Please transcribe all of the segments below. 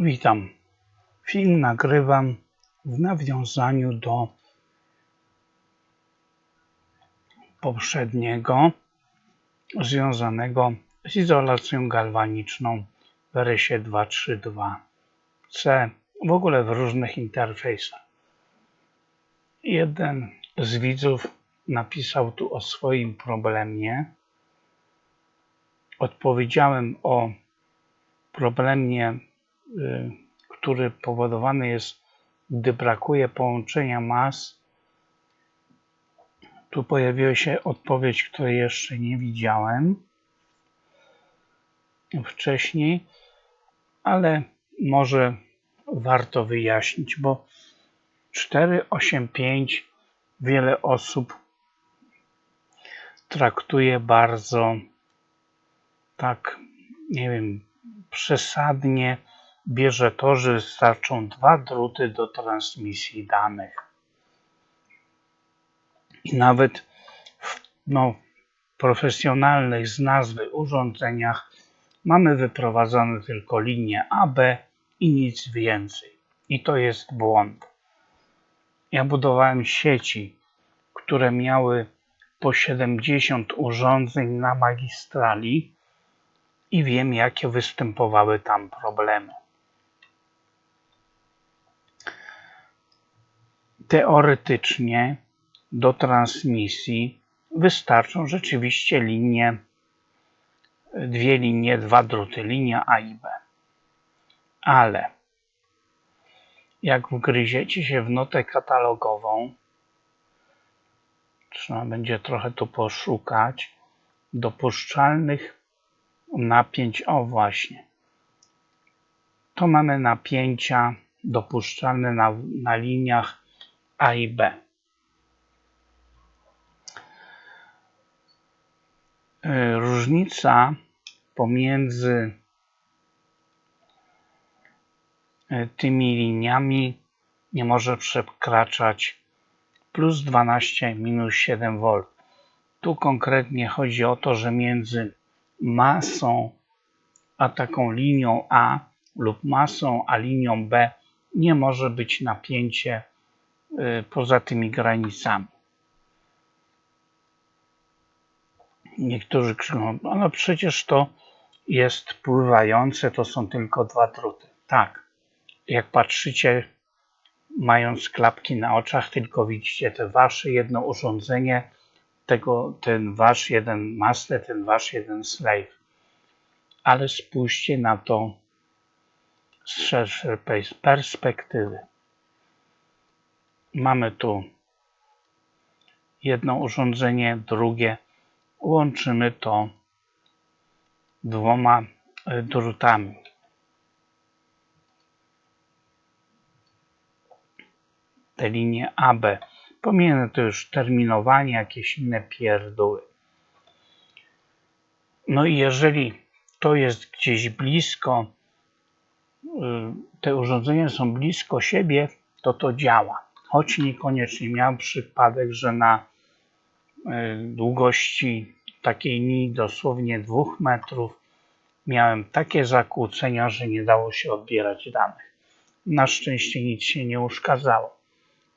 Witam. Film nagrywam w nawiązaniu do poprzedniego związanego z izolacją galwaniczną w RS 232C, w ogóle w różnych interfejsach. Jeden z widzów napisał tu o swoim problemie. Odpowiedziałem o problemie, który powodowany jest, gdy brakuje połączenia mas. Tu pojawiła się odpowiedź, której jeszcze nie widziałem wcześniej, ale może warto wyjaśnić, bo 485 wiele osób traktuje bardzo tak, nie wiem, przesadnie bierze to, że wystarczą dwa druty do transmisji danych. I nawet w no, profesjonalnych z nazwy urządzeniach mamy wyprowadzone tylko linie AB i nic więcej. I to jest błąd. Ja budowałem sieci, które miały po 70 urządzeń na magistrali i wiem, jakie występowały tam problemy. Teoretycznie do transmisji wystarczą rzeczywiście linie, dwie linie, dwa druty, linia A i B. Ale jak wgryziecie się w notę katalogową, trzeba będzie trochę tu poszukać, dopuszczalnych napięć, o właśnie, to mamy napięcia dopuszczalne na, na liniach A i B. E, różnica pomiędzy e, tymi liniami nie może przekraczać plus 12 minus 7 V. Tu konkretnie chodzi o to, że między masą a taką linią A lub masą a linią B nie może być napięcie y, poza tymi granicami. Niektórzy krzyczą, no, no przecież to jest pływające, to są tylko dwa druty. Tak, jak patrzycie, mając klapki na oczach, tylko widzicie te wasze jedno urządzenie, tego, ten wasz jeden master, ten wasz jeden slave. Ale spójrzcie na to z szerszej perspektywy. Mamy tu jedno urządzenie, drugie. Łączymy to dwoma e, drutami. Te linie AB Pominę to już terminowanie, jakieś inne pierdoły. No i jeżeli to jest gdzieś blisko, y, te urządzenia są blisko siebie, to to działa. Choć niekoniecznie. Miałem przypadek, że na y, długości takiej linii dosłownie dwóch metrów miałem takie zakłócenia, że nie dało się odbierać danych. Na szczęście nic się nie uszkadzało.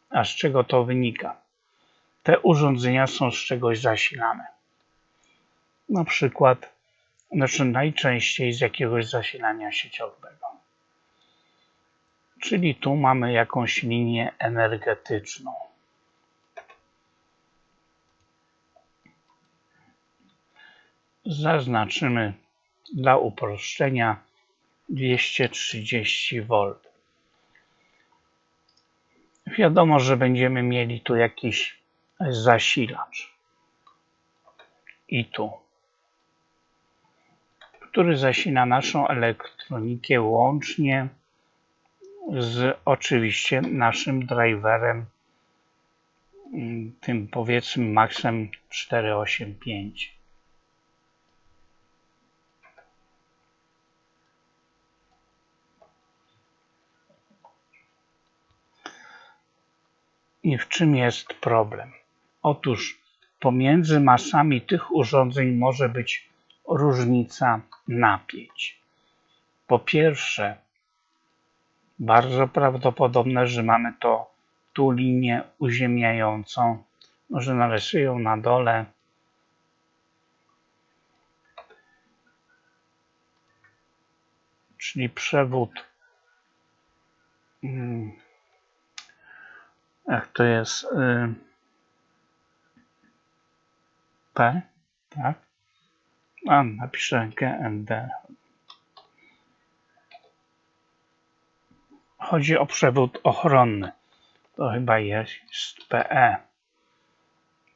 A z czego to wynika? Te urządzenia są z czegoś zasilane. Na przykład, znaczy najczęściej z jakiegoś zasilania sieciowego. Czyli tu mamy jakąś linię energetyczną. Zaznaczymy dla uproszczenia 230 V. Wiadomo, że będziemy mieli tu jakiś zasilacz. I tu. Który zasila naszą elektronikę łącznie z oczywiście naszym driverem mm, tym powiedzmy maxem 485. I w czym jest problem? Otóż pomiędzy masami tych urządzeń może być różnica napięć. Po pierwsze, bardzo prawdopodobne, że mamy to tu linię uziemiającą. Może narysuję ją na dole. Czyli przewód. mm, Jak to jest? y, P, tak? A, napiszę GND. Chodzi o przewód ochronny. To chyba jest PE.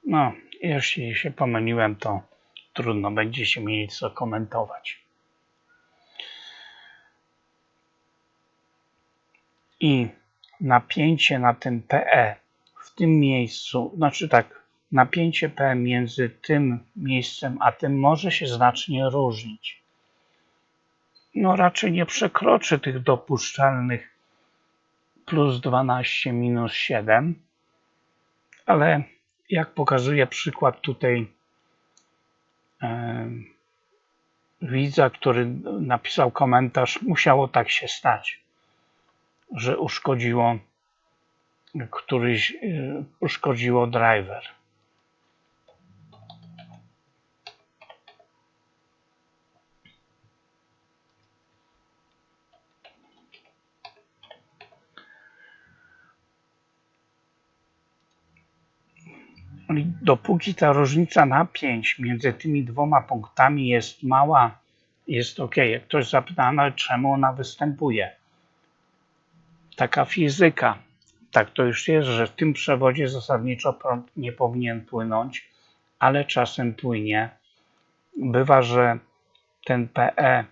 No, jeśli się pomyliłem, to trudno, będziecie mieli co komentować. I napięcie na tym PE w tym miejscu, znaczy tak, napięcie P między tym miejscem a tym może się znacznie różnić. No raczej nie przekroczy tych dopuszczalnych plus 12 minus 7, ale jak pokazuje przykład tutaj e, widza, który napisał komentarz, musiało tak się stać, że uszkodziło któryś, e, uszkodziło driver. I dopóki ta różnica napięć między tymi dwoma punktami jest mała, jest ok. Jak ktoś zapyta, no czemu ona występuje? Taka fizyka. Tak to już jest, że w tym przewodzie zasadniczo prąd nie powinien płynąć, ale czasem płynie. Bywa, że ten PE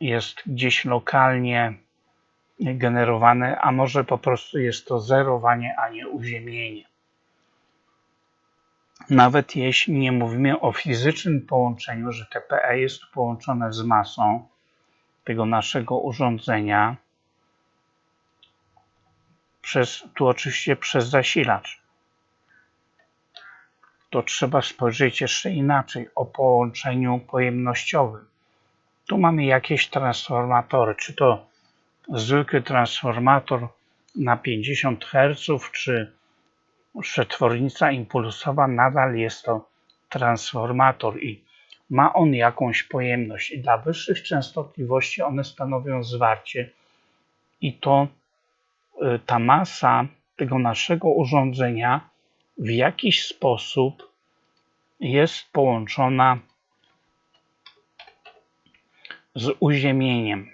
jest gdzieś lokalnie generowany, a może po prostu jest to zerowanie, a nie uziemienie. Nawet jeśli nie mówimy o fizycznym połączeniu, że TPE jest połączone z masą tego naszego urządzenia, przez, tu oczywiście przez zasilacz, to trzeba spojrzeć jeszcze inaczej o połączeniu pojemnościowym. Tu mamy jakieś transformatory, czy to zwykły transformator na 50 Hz, czy przetwornica impulsowa nadal jest to transformator i ma on jakąś pojemność i dla wyższych częstotliwości one stanowią zwarcie i to y, ta masa tego naszego urządzenia w jakiś sposób jest połączona z uziemieniem.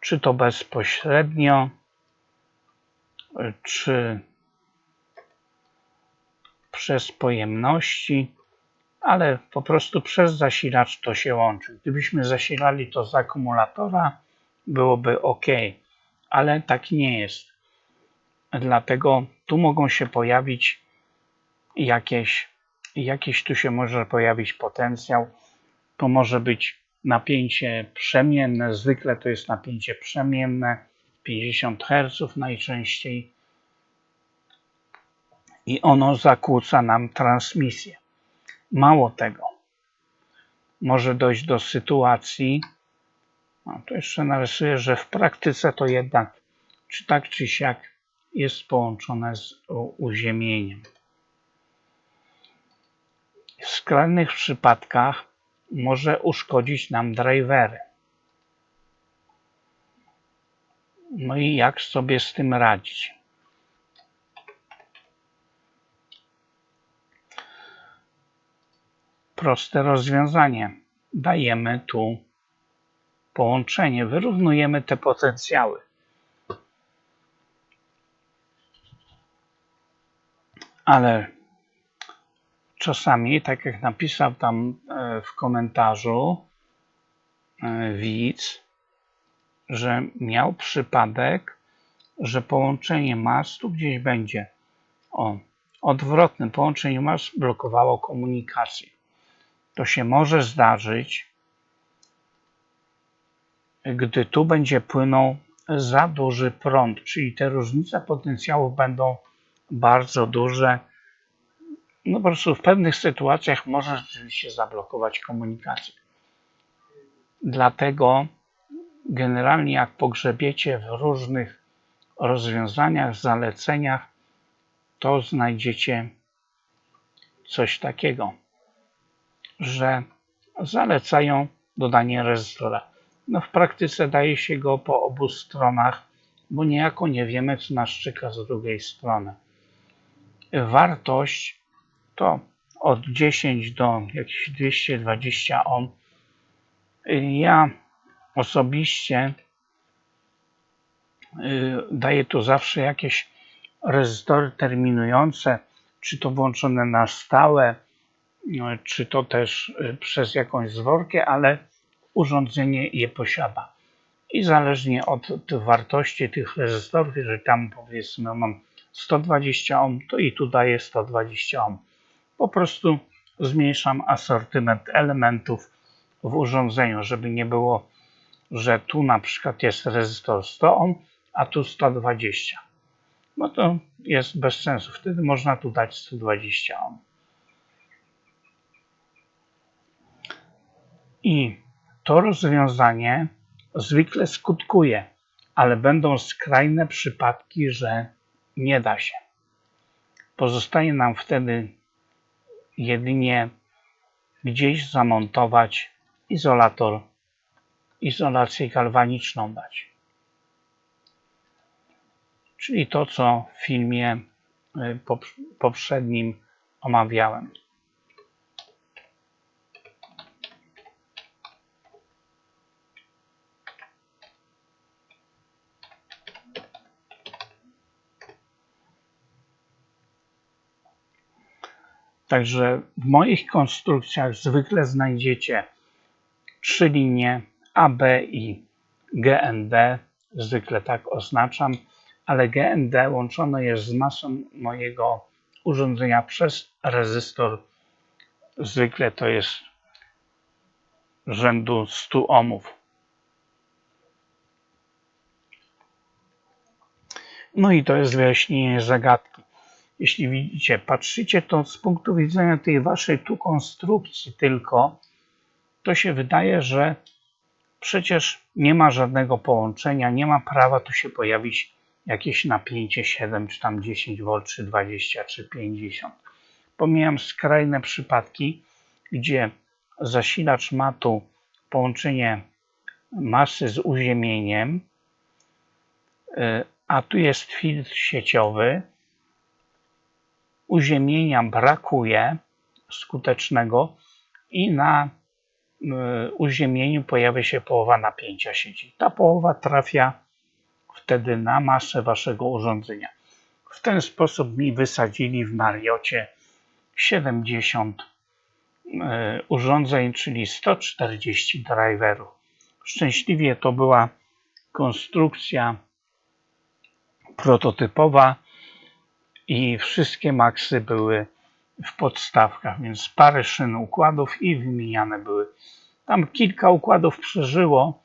Czy to bezpośrednio, czy przez pojemności, ale po prostu przez zasilacz to się łączy. Gdybyśmy zasilali to z akumulatora, byłoby ok, ale tak nie jest. Dlatego tu mogą się pojawić jakieś, jakieś tu się może pojawić potencjał. To może być napięcie przemienne, zwykle to jest napięcie przemienne 50 Hz najczęściej i ono zakłóca nam transmisję. Mało tego, może dojść do sytuacji, no to jeszcze narysuję, że w praktyce to jednak czy tak czy siak jest połączone z uziemieniem. W skrajnych przypadkach może uszkodzić nam drivery. No i jak sobie z tym radzić? Proste rozwiązanie. Dajemy tu połączenie, wyrównujemy te potencjały. Ale czasami, tak jak napisał tam e, w komentarzu e, widz, że miał przypadek, że połączenie mas tu gdzieś będzie. O, odwrotne połączenie mas blokowało komunikację. To się może zdarzyć, gdy tu będzie płynął za duży prąd, czyli te różnice potencjałów będą bardzo duże. No po prostu w pewnych sytuacjach może rzeczywiście zablokować komunikację. Dlatego generalnie jak pogrzebiecie w różnych rozwiązaniach, zaleceniach, to znajdziecie coś takiego, że zalecają dodanie rezystora. No w praktyce daje się go po obu stronach, bo niejako nie wiemy, co nas czeka z drugiej strony. Wartość to od 10 do jakichś 220 ohm. Ja osobiście y, daję tu zawsze jakieś rezystory terminujące, czy to włączone na stałe, no, czy to też y, przez jakąś zworkę, ale urządzenie je posiada. I zależnie od wartości tych rezystorów, jeżeli tam powiedzmy mam 120 ohm, to i tu daję 120 ohm. Po prostu zmniejszam asortyment elementów w urządzeniu, żeby nie było, że tu na przykład jest rezystor 100 ohm, a tu 120. No to jest bez sensu. Wtedy można tu dać 120 ohm. I to rozwiązanie zwykle skutkuje, ale będą skrajne przypadki, że nie da się. Pozostaje nam wtedy jedynie gdzieś zamontować izolator, izolację galwaniczną dać. Czyli to, co w filmie y, poprzednim omawiałem. Także w moich konstrukcjach zwykle znajdziecie trzy linie A, B i GND. Zwykle tak oznaczam, ale GND łączone jest z masą mojego urządzenia przez rezystor. Zwykle to jest rzędu 100 ohmów. No i to jest wyjaśnienie zagadki jeśli widzicie, patrzycie to z punktu widzenia tej waszej tu konstrukcji tylko, to się wydaje, że przecież nie ma żadnego połączenia, nie ma prawa tu się pojawić jakieś napięcie 7, czy tam 10 V, czy 20, czy 50. Pomijam skrajne przypadki, gdzie zasilacz ma tu połączenie masy z uziemieniem, y, a tu jest filtr sieciowy, uziemienia brakuje skutecznego i na uziemieniu pojawia się połowa napięcia sieci. Ta połowa trafia wtedy na masę waszego urządzenia. W ten sposób mi wysadzili w Mariocie 70 y, urządzeń, czyli 140 driverów. Szczęśliwie to była konstrukcja prototypowa, i wszystkie maksy były w podstawkach, więc parę szyn układów i wymieniane były. Tam kilka układów przeżyło,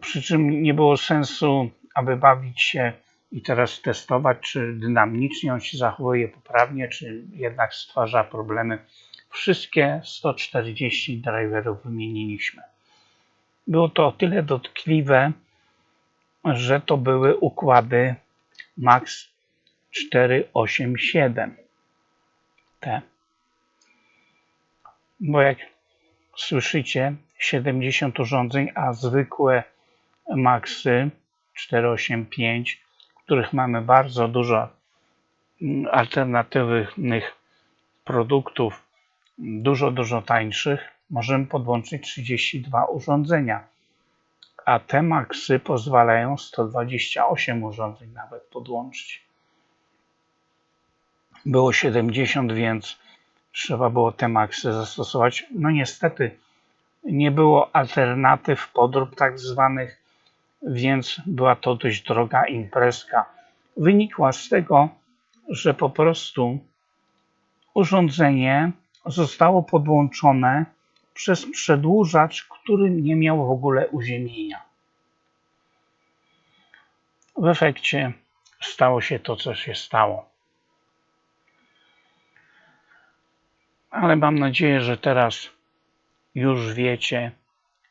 przy czym nie było sensu, aby bawić się i teraz testować, czy dynamicznie on się zachowuje poprawnie, czy jednak stwarza problemy. Wszystkie 140 driverów wymieniliśmy. Było to o tyle dotkliwe, że to były układy Max 487 T. Bo jak słyszycie 70 urządzeń, a zwykłe Maxy 485, których mamy bardzo dużo mm, alternatywnych produktów, dużo, dużo tańszych, możemy podłączyć 32 urządzenia. A te Maxy pozwalają 128 urządzeń nawet podłączyć było 70, więc trzeba było te maksy zastosować. No niestety nie było alternatyw, podrób tak zwanych, więc była to dość droga imprezka. Wynikła z tego, że po prostu urządzenie zostało podłączone przez przedłużacz, który nie miał w ogóle uziemienia. W efekcie stało się to, co się stało. Ale mam nadzieję, że teraz już wiecie,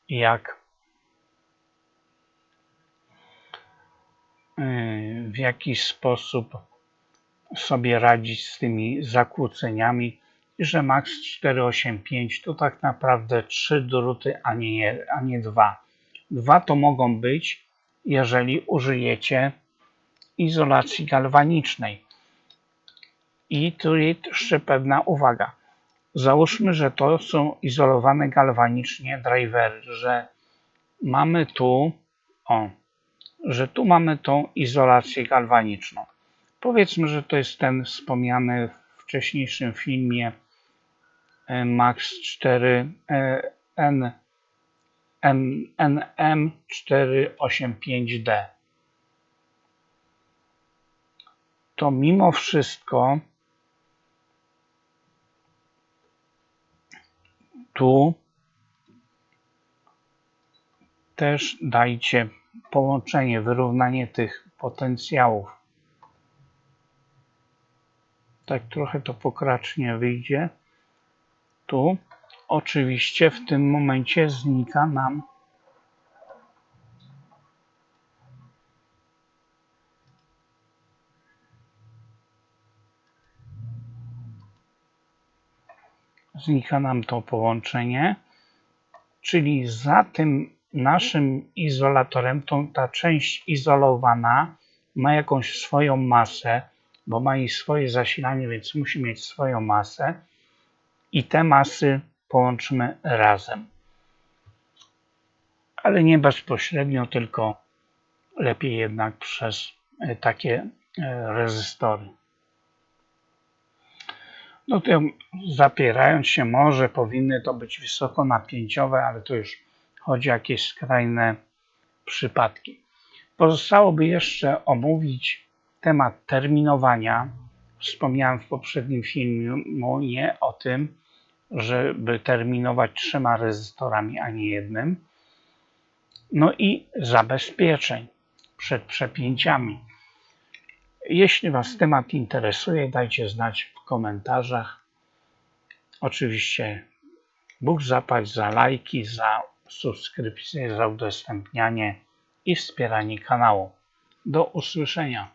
jak yy, w jaki sposób sobie radzić z tymi zakłóceniami że Max 485 to tak naprawdę trzy druty, a nie, a nie dwa. Dwa to mogą być, jeżeli użyjecie izolacji galwanicznej. I tu jeszcze pewna uwaga. Załóżmy, że to są izolowane galwanicznie drivery, że mamy tu, o, że tu mamy tą izolację galwaniczną. Powiedzmy, że to jest ten wspomniany w wcześniejszym filmie e, Max 4 e, N, M, NM485D. To mimo wszystko tu też dajcie połączenie, wyrównanie tych potencjałów. Tak trochę to pokracznie wyjdzie. Tu oczywiście w tym momencie znika nam znika nam to połączenie, czyli za tym naszym izolatorem, tą, ta część izolowana ma jakąś swoją masę, bo ma i swoje zasilanie, więc musi mieć swoją masę i te masy połączymy razem. Ale nie bezpośrednio, tylko lepiej jednak przez e, takie e, rezystory. No to zapierając się może powinny to być wysokonapięciowe, ale to już chodzi o jakieś skrajne przypadki. Pozostałoby jeszcze omówić temat terminowania. Wspomniałem w poprzednim filmie o tym, żeby terminować trzema rezystorami, a nie jednym. No i zabezpieczeń przed przepięciami. Jeśli Was temat interesuje, dajcie znać w komentarzach. Oczywiście Bóg zapłać za lajki, za subskrypcję, za udostępnianie i wspieranie kanału. Do usłyszenia.